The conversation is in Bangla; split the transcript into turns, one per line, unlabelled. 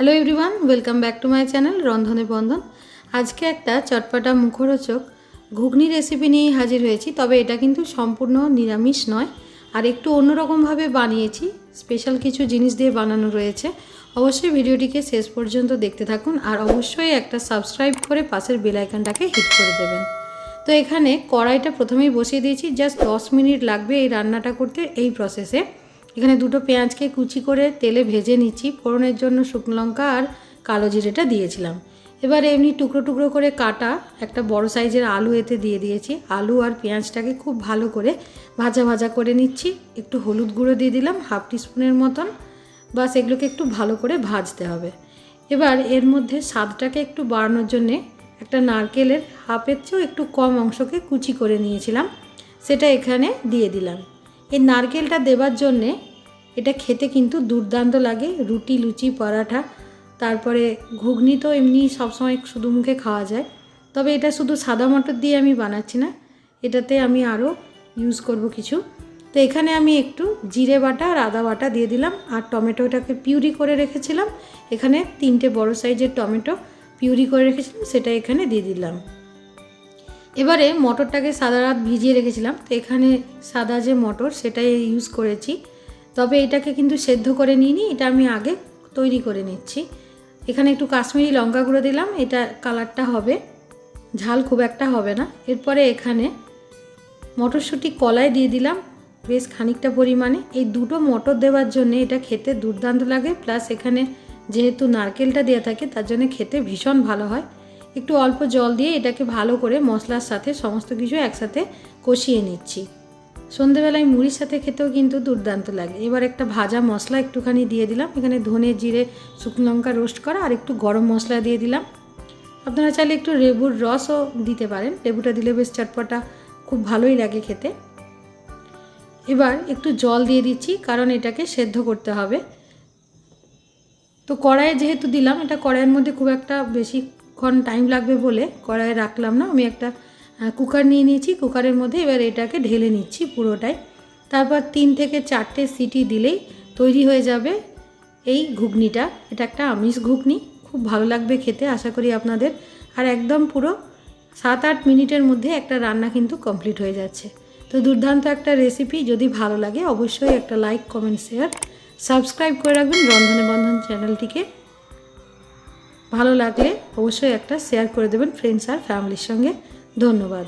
Hello everyone welcome back to my channel রন্ধনে বন্ধন আজকে একটা চটপাটা মুখরোচক ঘুগনি রেসিপি নিয়েই হাজির হয়েছি, তবে এটা কিন্তু সম্পূর্ণ নিরামিষ নয়। আর একটু অন্যরকমভাবে বানিয়েছি স্পেশাল কিছু জিনিস দিয়ে বানানো রয়েছে। অবশ্যই ভিডিওটিকে শেষ পর্যন্ত দেখতে থাকুন, আর অবশ্যই একটা সাবস্ক্রাইব করে পাশের বেলাইকানটাকে হিট করে দেবেন। তো এখানে কড়াইটা প্রথমেই বসিয়ে দিয়েছি জাস্ট দশ মিনিট লাগবে এই রান্নাটা করতে এই প্রসেসে এখানে দুটো পেঁয়াজকে কুচি করে তেলে ভেজে নিচ্ছি। ফোড়নের জন্য শুকনো লঙ্কা আর কালো জিরেটা দিয়েছিলাম। এবার এমনি টুকরো টুকরো করে কাটা একটা বড় সাইজের আলু এতে দিয়ে দিয়েছি। আলু আর পেঁয়াজটাকে খুব ভালো করে ভাজা ভাজা করে নিচ্ছি। একটু হলুদ গুঁড়ো দিয়ে দিলাম, হাফ টিস্পুনের মতন। বাস এগুলোকে একটু ভালো করে ভাজতে হবে। এবার এর মধ্যে স্বাদটাকে একটু বাড়ানোর জন্যে একটা নারকেলের হাফের চেয়েও একটু কম অংশকে কুচি করে নিয়েছিলাম। সেটা এখানে দিয়ে দিলাম। এই নারকেলটা দেবার জন্যে এটা খেতে কিন্তু দুর্দান্ত লাগে, রুটি, লুচি, পরাঠা, তারপরে ঘুগনি তো এমনি সবসময় শুধু মুখে খাওয়া যায়। তবে এটা শুধু সাদা মটর দিয়ে আমি বানাচ্ছি না, এটাতে আমি আরও ইউজ করব কিছু। তো এখানে আমি একটু জিরে বাটা আর আদা বাটা দিয়ে দিলাম, আর টমেটোটাকে পিউরি করে রেখেছিলাম। এখানে তিনটে বড় সাইজের টমেটো পিউরি করে রেখেছিলাম, সেটা এখানে দিয়ে দিলাম। এবারে মটরটাকে সাদা রাত ভিজিয়ে রেখেছিলাম, তো এখানে সাদা যে মটর সেটাই ইউজ করেছি। তবে এটাকে কিন্তু সেদ্ধ করে নিইনি, এটা আমি আগে তৈরি করে নিচ্ছি। এখানে একটু কাশ্মীরি লঙ্কা গুঁড়ো দিলাম, এটা কালারটা হবে। ঝাল খুব একটা হবে না। এরপরে এখানে মটরশুঁটি কলাই দিয়ে দিলাম, বেশ খানিকটা পরিমাণে। এই দুটো মটর দেওয়ার জন্য এটা খেতে দুর্দান্ত লাগে, প্লাস এখানে যেহেতু নারকেলটা দেওয়া থাকে, তার জন্য খেতে ভীষণ ভালো হয়। একটু অল্প জল দিয়ে এটাকে ভালো করে মশলার সাথে সমস্ত কিছু একসাথে কষিয়ে নিচ্ছি। সন্ধেবেলায় মুড়ির সাথে খেতেও কিন্তু দুর্দান্ত লাগে। এবার একটা ভাজা মশলা একটুখানি দিয়ে দিলাম। এখানে ধনে জিরে, শুকনো লঙ্কা রোস্ট করা আর একটু গরম মশলা দিয়ে দিলাম। আপনারা চাইলে একটু লেবুর রসও দিতে পারেন। লেবুটা দিলে বেশ চটপটা, খুব ভালোই লাগে খেতে। এবার একটু জল দিয়ে দিচ্ছি, কারণ এটাকে সেদ্ধ করতে হবে। তো কড়াইয়ে যেহেতু দিলাম, এটা কড়াইয়ের মধ্যে খুব একটা বেশিক্ষণ টাইম লাগবে বলে কড়াইয়ে রাখলাম না। আমি একটা কুকার নিয়ে নিয়েছি। কুকারের মধ্যে এবার এটাকে ঢেলে নিচ্ছি পুরোটাই। তারপর তিন থেকে চারটে সিটি দিলেই তৈরি হয়ে যাবে এই ঘুগনিটা। এটা একটা আমিষ ঘুগনি। খুব ভালো লাগবে খেতে, আশা করি আপনাদের। আর একদম পুরো সাত আট মিনিটের মধ্যে একটা রান্না কিন্তু কমপ্লিট হয়ে যাচ্ছে। তো দুর্দান্ত একটা রেসিপি যদি ভালো লাগে অবশ্যই একটা লাইক কমেন্ট শেয়ার সাবস্ক্রাইব করে রাখবেন। রন্ধনে বন্ধন চ্যানেলটিকে ভালো লাগলে অবশ্যই একটা শেয়ার করে দেবেন ফ্রেন্ডস আর ফ্যামিলির সঙ্গে। ধন্যবাদ।